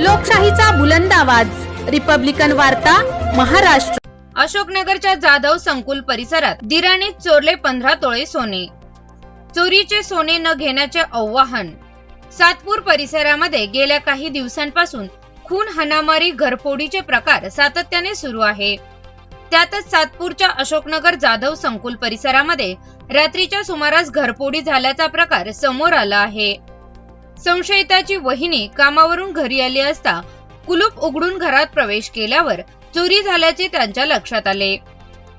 लोकशाहीचा बुलंद आवाज. रिपब्लिकन वार्ता महाराष्ट्र. अशोकनगरच्या जाधव संकुल परिसरात दिराने चोरले पंधरा तोळे सोने. चोरीचे सोने न घेण्याचे आव्हान. सातपूर परिसरामध्ये गेल्या काही दिवसांपासून खून हनामारी घरफोडीचे प्रकार सातत्याने सुरू आहे. त्यातच सातपूरच्या अशोकनगर जाधव संकुल परिसरामध्ये रात्रीच्या सुमारास घरफोडी झाल्याचा प्रकार समोर आला आहे. संशयिताची वहिनी कामावरून घरी आली असता कुलूप उघडून घरात प्रवेश केल्यावर चोरी झाल्याचे त्यांच्या लक्षात आले.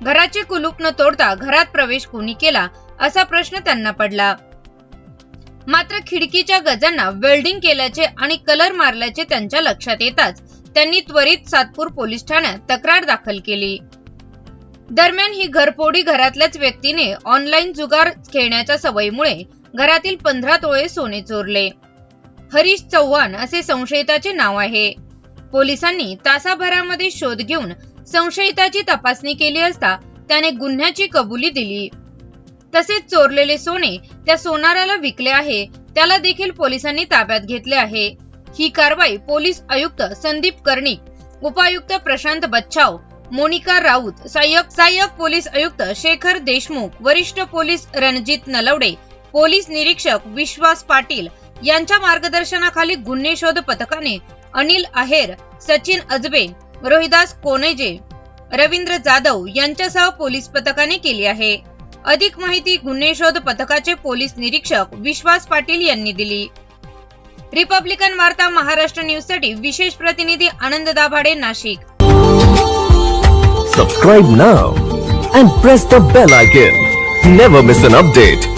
घराचे कुलूप न तोडता घरात प्रवेश कोणी केला असा प्रश्न त्यांना पडला. मात्र खिडकीच्या गजांना वेल्डिंग केल्याचे आणि कलर मारल्याचे त्यांच्या लक्षात येताच त्यांनी त्वरित सातपूर पोलीस ठाण्यात तक्रार दाखल केली. दरम्यान ही घरफोडी घरातल्याच व्यक्तीने ऑनलाईन जुगार खेळण्याच्या सवयीमुळे घरातील पंधरा तोळे सोने चोरले. हरीश चव्हाण असे संशयिताचे नाव आहे. पोलिसांनी तासाभरामध्ये शोध घेऊन संशयिताची तपासणी केली असता त्याने गुन्ह्याची कबुली दिली. तसेच चोरलेले सोने त्या सोनाराला विकले आहे त्याला देखील पोलिसांनी ताब्यात घेतले आहे. ही कारवाई पोलीस आयुक्त संदीप कर्णिक उपायुक्त प्रशांत बच्छाव मोनिका राऊत सहाय्यक सहाय्यक पोलीस आयुक्त शेखर देशमुख वरिष्ठ पोलीस रणजित नलवडे पोलीस निरीक्षक विश्वास पाटील यांच्या मार्गदर्शनाखाली गुन्हे शोध पथकाने अनिल आहेर सचिन अजबे रोहिदास कोनेजे रवींद्र जाधव यांच्यासह पोलीस पथकाने केली आहे. अधिक माहिती गुन्हे शोध पथकाचे पोलीस निरीक्षक विश्वास पाटील यांनी दिली. रिपब्लिकन वार्ता महाराष्ट्र न्यूजसाठी विशेष प्रतिनिधी Anand Dabhade Nashik. Subscribe now and press the bell icon never miss an update